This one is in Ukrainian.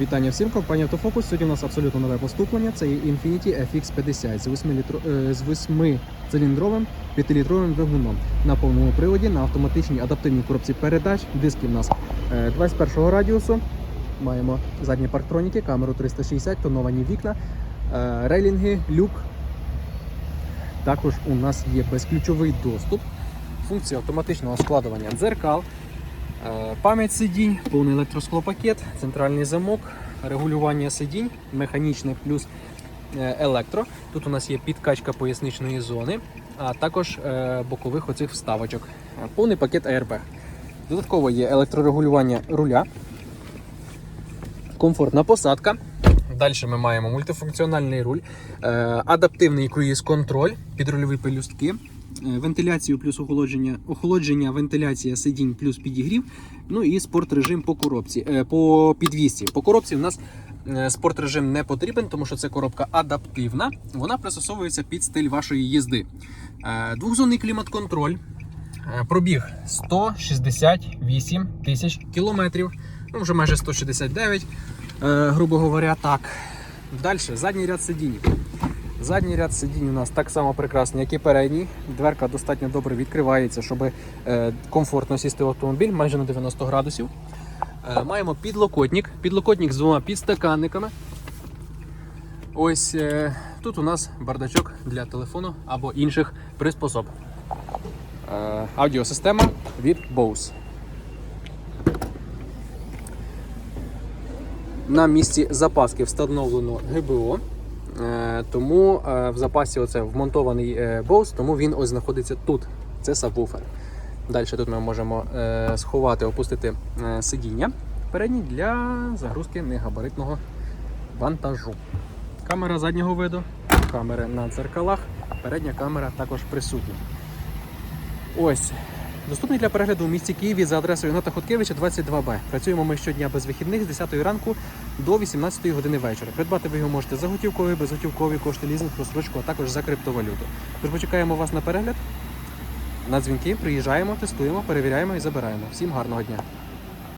Вітання всім, компанія Autofocus. Сьогодні у нас абсолютно нове поступлення. Це є Infiniti FX50 з 8 літро... е, з 8 циліндровим 5-літровим двигуном на повному приводі на автоматичній адаптивній коробці передач. Диски в нас е, 21 радіусу. Маємо задні парктроніки, камеру 360, тоновані вікна, е, рейлінги, люк. Також у нас є безключовий доступ, функція автоматичного складування дзеркал. Е, Пам'ять сидінь, повний електросклопакет, центральний замок, регулювання сидінь, механічне плюс е, електро. Тут у нас є підкачка поясничної зони, а також е, бокових оцих вставочок. Повний пакет АРБ. Додатково є електрорегулювання руля, комфортна посадка. Далі ми маємо мультифункціональний руль, е, адаптивний круїз-контроль, підрульові пелюстки, е, вентиляцію плюс охолодження, охолодження, вентиляція сидінь плюс підігрів. Ну і спорт режим по коробці, е, по підвісці. По коробці в нас спорт режим не потрібен, тому що це коробка адаптивна. Вона пристосовується під стиль вашої їзди. Двохзонний клімат-контроль. Пробіг 168 тисяч кілометрів. Ну, вже майже 169, е, грубо говоря, так. Далі, задній ряд сидінь. Задній ряд сидінь у нас так само прекрасний, як і передній. Дверка достатньо добре відкривається, щоб е, комфортно сісти в автомобіль майже на 90 градусів. Е, маємо підлокотник. Підлокотник з двома підстаканниками. Ось е, тут у нас бардачок для телефону або інших приспособ. Е, аудіосистема від Bose. На місці запаски встановлено ГБО, е, тому е, в запасі оце вмонтований е, Bose, тому він ось знаходиться тут. Це сабвуфер. Далі тут ми можемо сховати, опустити сидіння передні для загрузки негабаритного вантажу. Камера заднього виду, камери на дзеркалах, передня камера також присутня. Ось. Доступний для перегляду у місті Києві за адресою Ігната Хоткевича 22Б. Працюємо ми щодня без вихідних з 10 ранку до 18 години вечора. Придбати ви його можете за готівкові, безготівкові кошти, лізинг, просрочку, а також за криптовалюту. Тож почекаємо вас на перегляд. На дзвінки приїжджаємо, тестуємо, перевіряємо і забираємо. Всім гарного дня!